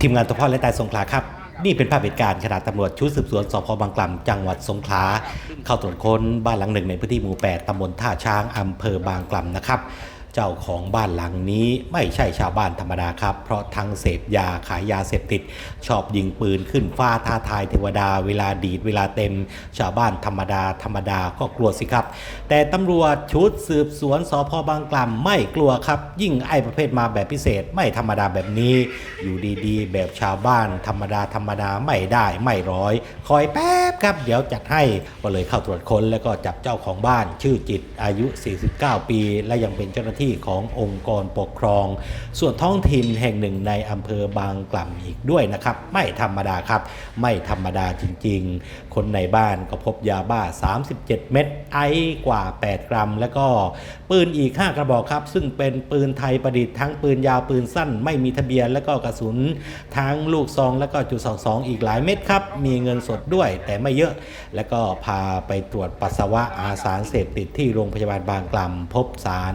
ทีมงานตะพอและตายสงขลาครับ นี่เป็นภาพเหตุการณ์ขณะตำรวจชุดสืบสวนสพบางกล่ำจังหวัดสงขลาเข้าตรวจค้นบ้านหลังหนึ่งในพื้นที่หมู่ 8ตำบลท่าช้างอำเภอบางกล่ำนะครับ เจ้าของบ้านหลังนี้ไม่ใช่ชาวบ้านธรรมดาครับ เพราะทั้งเสพยาขายยาเสพติด ชอบยิงปืนขึ้นฟ้าท้าทายเทวดา เวลาดีดเวลาเต็ม ชาวบ้านธรรมดาธรรมดาก็กลัวสิครับ แต่ตำรวจชุดสืบสวนสพบางกล่ำไม่กลัวครับ ยิ่งไอ้ประเภทมาแบบพิเศษไม่ธรรมดาแบบนี้ อยู่ดีๆ แบบชาวบ้านธรรมดาธรรมดาไม่ได้ไม่ร้อย คอยแป๊บครับ เดี๋ยวจัดให้ก็เลยเข้าตรวจค้นแล้วก็จับเจ้าของบ้านชื่อจิตอายุ 49 ปี และยังเป็นเจ้าหน้าที่ขององค์กรปกครอง ส่วนท้องถิ่นแห่งหนึ่งในอำเภอบางกล่ำอีกด้วยนะครับ ไม่ธรรมดาครับ ไม่ธรรมดาจริงๆ คนในบ้านก็พบยาบ้า 37 เม็ดไอกว่า 8 กรัม แล้วก็ปืนอีก 5 กระบอกครับ ซึ่งเป็นปืนไทยประดิษฐ์ทั้งปืนยาวปืนสั้น ไม่มีทะเบียน แล้วก็กระสุนทั้งลูกซอง แล้วก็จุด22อีกหลายเม็ดครับ มีเงินสดด้วยแต่ไม่เยอะ แล้วก็พาไปตรวจปัสสาวะอาสารเสพติดที่โรงพยาบาลบางกล่ำพบสาร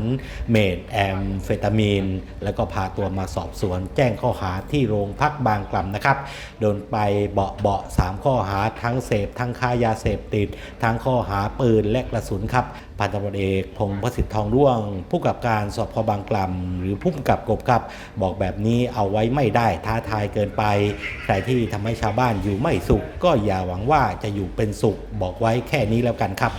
เมทแอมเฟตามีน แล้วก็พาตัวมาสอบสวน แจ้งข้อหาที่โรงพักบางกล่ำนะครับ โดนไปเบาะเบาสามข้อหาทั้งเสพ ทั้งค้ายาเสพติด ทั้งข้อหาปืนและกระสุนครับพันตำรวจเอกพงศ์ประสิทธิ์ทองร่วง ผู้กับการสพบางกล่ำหรือผู้กำกับกบครับ บอกแบบนี้เอาไว้ไม่ได้ท้าทายเกินไปใครที่ทำให้ชาวบ้านอยู่ไม่สุข ก็อย่าหวังว่าจะอยู่เป็นสุข บอกไว้แค่นี้แล้วกันครับ